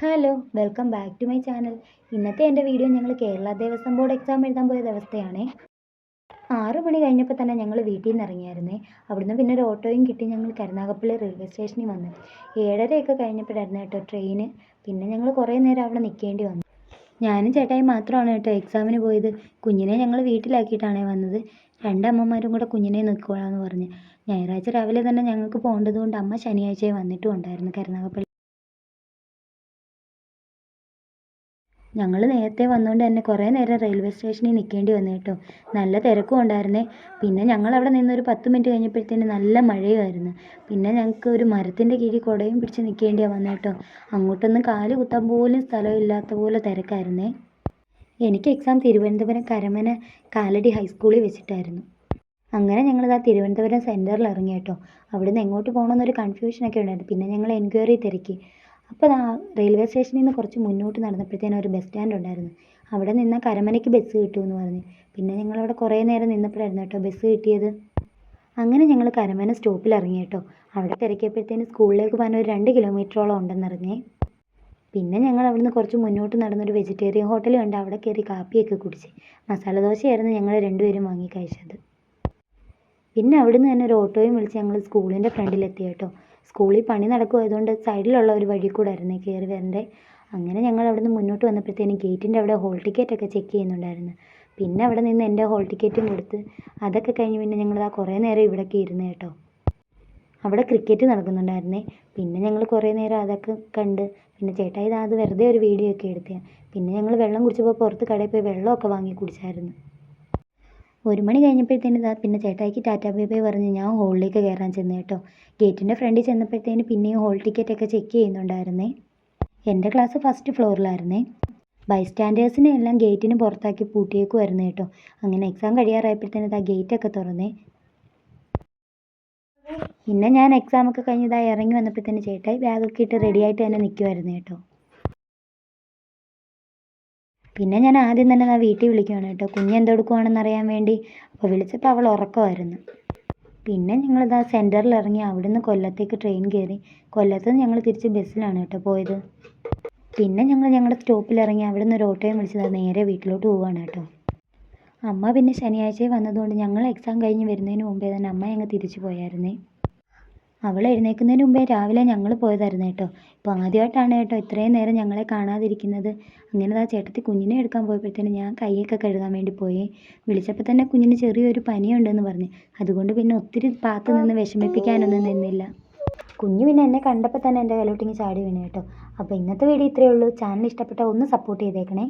Hello welcome back to my channel ഇന്നത്തെ എന്റെ video ഞങ്ങൾ കേരള ദേവസ്വം ബോർഡ് എക്സാം എഴുതാൻ പോയ ദിവസത്തെയാണേ. ആറ് മണി കഴിഞ്ഞപ്പോൾ തന്നെ ഞങ്ങൾ വീട്ടിൽ നിന്ന് ഇറങ്ങിയായിരുന്നേ. അവിടുന്ന് പിന്നെ ഒരു ഓട്ടോയും കിട്ടി ഞങ്ങൾ കരുനാഗപ്പള്ളി റെയിൽവേ സ്റ്റേഷനിൽ വന്ന്. ഏഴരയൊക്കെ കഴിഞ്ഞപ്പോഴായിരുന്നു കേട്ടോ ട്രെയിന് പിന്നെ ഞങ്ങൾ കുറേ നേരം അവിടെ നിൽക്കേണ്ടി വന്നു. ഞാനും ചേട്ടായി മാത്രമാണ് കേട്ടോ എക്സാമിന് പോയത്. കുഞ്ഞിനെ ഞങ്ങൾ വീട്ടിലാക്കിയിട്ടാണേ വന്നത്. രണ്ടമ്മമാരും കൂടെ കുഞ്ഞിനെ നോക്കിക്കോളാമെന്ന് പറഞ്ഞ്. ഞായറാഴ്ച രാവിലെ തന്നെ ഞങ്ങൾക്ക് പോകേണ്ടതുകൊണ്ട് അമ്മ ശനിയാഴ്ചയെ വന്നിട്ടും ഉണ്ടായിരുന്നു കരുനാഗപ്പള്ളി ഞങ്ങൾ നേരത്തെ വന്നതുകൊണ്ട് തന്നെ കുറേ നേരം റെയിൽവേ സ്റ്റേഷനിൽ നിൽക്കേണ്ടി വന്നു കേട്ടോ. നല്ല തിരക്കും ഉണ്ടായിരുന്നേ. പിന്നെ ഞങ്ങൾ അവിടെ നിന്ന് ഒരു പത്ത് മിനിറ്റ് കഴിഞ്ഞപ്പോഴത്തേന് നല്ല മഴയുമായിരുന്നു. പിന്നെ ഞങ്ങൾക്ക് ഒരു മരത്തിന്റെ കീഴിൽ കുടയും പിടിച്ച് നിൽക്കേണ്ടിയാണ് വന്നു കേട്ടോ. അങ്ങോട്ടൊന്നും കാൽ കുത്താൻ പോലും സ്ഥലമില്ലാത്ത പോലെ തിരക്കായിരുന്നേ. എനിക്ക് എക്സാം തിരുവനന്തപുരം കരമന കാലടി ഹൈസ്കൂളിൽ വെച്ചിട്ടായിരുന്നു. അങ്ങനെ ഞങ്ങൾ ആ തിരുവനന്തപുരം സെന്ററിൽ ഇറങ്ങി കേട്ടോ. അവിടുന്ന് എങ്ങോട്ട് പോകണമെന്നൊരു കൺഫ്യൂഷനൊക്കെ ഉണ്ടായിരുന്നു. പിന്നെ ഞങ്ങൾ എൻക്വയറി തിരക്കി. അപ്പോൾ ആ റെയിൽവേ സ്റ്റേഷനിൽ നിന്ന് കുറച്ച് മുന്നോട്ട് നടന്നപ്പോഴത്തേനും ഒരു ബസ് സ്റ്റാൻഡ് ഉണ്ടായിരുന്നു. അവിടെ നിന്നാൽ കരമനയ്ക്ക് ബസ് കിട്ടുമെന്ന് പറഞ്ഞു. പിന്നെ ഞങ്ങൾ അവിടെ കുറേ നേരം നിന്നപ്പോഴായിരുന്നു കേട്ടോ ബസ് കിട്ടിയത്. അങ്ങനെ ഞങ്ങൾ കരമന സ്റ്റോപ്പിൽ ഇറങ്ങി കേട്ടോ. അവിടെ തിരക്കിയപ്പോഴത്തേനും സ്കൂളിലേക്ക് പോകാൻ ഒരു രണ്ട് കിലോമീറ്ററോളം ഉണ്ടെന്നറിഞ്ഞേ പിന്നെ ഞങ്ങൾ അവിടുന്ന് കുറച്ച് മുന്നോട്ട് നടന്നൊരു വെജിറ്റേറിയൻ ഹോട്ടൽ കണ്ട് അവിടെ കയറി കാപ്പിയൊക്കെ കുടിച്ച്. മസാല ദോശയായിരുന്നു ഞങ്ങൾ രണ്ടുപേരും വാങ്ങി കഴിച്ചത്. പിന്നെ അവിടുന്ന് തന്നെ ഒരു ഓട്ടോയും വിളിച്ച് ഞങ്ങൾ സ്കൂളിന്റെ ഫ്രണ്ടിലെത്തി കേട്ടോ. സ്കൂളിൽ പണി നടക്കുമായതുകൊണ്ട് സൈഡിലുള്ള ഒരു വഴി കൂടെ ആയിരുന്നു കയറി വരണ്ടേ. അങ്ങനെ ഞങ്ങൾ അവിടുന്ന് മുന്നോട്ട് വന്നപ്പോഴത്തേനും ഗേറ്റിന്റെ അവിടെ ഹോൾ ടിക്കറ്റ് ഒക്കെ ചെക്ക് ചെയ്യുന്നുണ്ടായിരുന്നു. പിന്നെ അവിടെ നിന്ന് എന്റെ ഹോൾ ടിക്കറ്റും കൊടുത്ത് അതൊക്കെ കഴിഞ്ഞ് പിന്നെ ഞങ്ങൾ ആ കുറേ നേരം ഇവിടെയൊക്കെ ഇരുന്ന് കേട്ടോ. അവിടെ ക്രിക്കറ്റ് നടക്കുന്നുണ്ടായിരുന്നേ. പിന്നെ ഞങ്ങൾ കുറേ നേരം അതൊക്കെ കണ്ട് പിന്നെ ചേട്ടായി അത് വെറുതെ ഒരു വീഡിയോ ഒക്കെ എടുത്തതാണ് പിന്നെ ഞങ്ങൾ വെള്ളം കുടിച്ചപ്പോൾ പുറത്ത് കടയിൽ പോയി വെള്ളമൊക്കെ വാങ്ങി കുടിച്ചായിരുന്നു. ഒരു മണി കഴിഞ്ഞപ്പോഴത്തേന് ഇതാ പിന്നെ ചേട്ടായിക്ക് ടാറ്റാ ബൈ ബൈ പറഞ്ഞ് ഞാൻ ഹോളിലേക്ക് കയറാൻ ചെന്നു കേട്ടോ. ഗേറ്റിന്റെ ഫ്രണ്ടിൽ ചെന്നപ്പോഴത്തേന് പിന്നെയും ഹോൾ ടിക്കറ്റ് ഒക്കെ ചെക്ക് ചെയ്യുന്നുണ്ടായിരുന്നേ. എന്റെ ക്ലാസ് ഫസ്റ്റ് ഫ്ലോറിലായിരുന്നേ. ബൈസ്റ്റാൻഡേഴ്സിനെ എല്ലാം ഗേറ്റിന് പുറത്താക്കി പൂട്ടിയേക്കുമായിരുന്നു കേട്ടോ. അങ്ങനെ എക്സാം കഴിയാറായപ്പോഴത്തേന് ഇതാ ഗേറ്റൊക്കെ തുറന്നേ. പിന്നെ ഞാൻ എക്സാമൊക്കെ കഴിഞ്ഞ് ഇതാ ഇറങ്ങി വന്നപ്പോഴത്തേന് ചേട്ടായി ബാഗൊക്കെ ഇട്ട് റെഡിയായിട്ട് തന്നെ നിൽക്കുമായിരുന്നു കേട്ടോ. പിന്നെ ഞാൻ ആദ്യം തന്നെ ഞാൻ വീട്ടിൽ വിളിക്കുവാണ് കേട്ടോ. കുഞ്ഞ് എന്തെടുക്കുവാണെന്ന് അറിയാൻ വേണ്ടി. അപ്പോൾ വിളിച്ചപ്പോൾ അവൾ ഉറക്കമായിരുന്നു. പിന്നെ ഞങ്ങൾ ഞങ്ങളിതാ സെന്ററിൽ ഇറങ്ങി അവിടുന്ന് കൊല്ലത്തേക്ക് ട്രെയിൻ കയറി കൊല്ലത്ത് ഞങ്ങൾ തിരിച്ച് ബസ്സിലാണ് കേട്ടോ പോയത്. പിന്നെ ഞങ്ങൾ ഞങ്ങളുടെ സ്റ്റോപ്പിൽ ഇറങ്ങി അവിടുന്ന് ഒരു ഓട്ടോയും വിളിച്ചത് നേരെ വീട്ടിലോട്ട് പോവുകയാണ് കേട്ടോ. അമ്മ പിന്നെ ശനിയാഴ്ച വന്നതുകൊണ്ട് ഞങ്ങൾ എക്സാം കഴിഞ്ഞ് വരുന്നതിന് മുമ്പേ തന്നെ അമ്മ അങ്ങ് തിരിച്ചു പോയായിരുന്നേ. അവൾ എഴുന്നേൽക്കുന്നതിന് മുമ്പേ രാവിലെ ഞങ്ങൾ പോയതായിരുന്നു കേട്ടോ. ഇപ്പോൾ ആദ്യമായിട്ടാണ് കേട്ടോ ഇത്രയും നേരം ഞങ്ങളെ കാണാതിരിക്കുന്നത്. അങ്ങനെ ആ ചേട്ടത്തി കുഞ്ഞിനെ എടുക്കാൻ പോയപ്പോഴത്തേനും ഞാൻ കൈയൊക്കെ കഴുകാൻ വേണ്ടി പോയി. വിളിച്ചപ്പോൾ തന്നെ കുഞ്ഞിന് ചെറിയൊരു പനിയുണ്ടെന്ന് പറഞ്ഞു. അതുകൊണ്ട് പിന്നെ ഒത്തിരി പാത്ത് നിന്ന് വിഷമിപ്പിക്കാനൊന്നും നിന്നില്ല. കുഞ്ഞു പിന്നെ എന്നെ കണ്ടപ്പോൾ തന്നെ എന്റെ കലോട്ടിങ്ങ് ചാടി വീണു കേട്ടോ. അപ്പോൾ ഇന്നത്തെ വീഡിയോ ഇത്രയേ ഉള്ളൂ. ചാനൽ ഇഷ്ടപ്പെട്ടാൽ ഒന്ന് സപ്പോർട്ട് ചെയ്തേക്കണേ.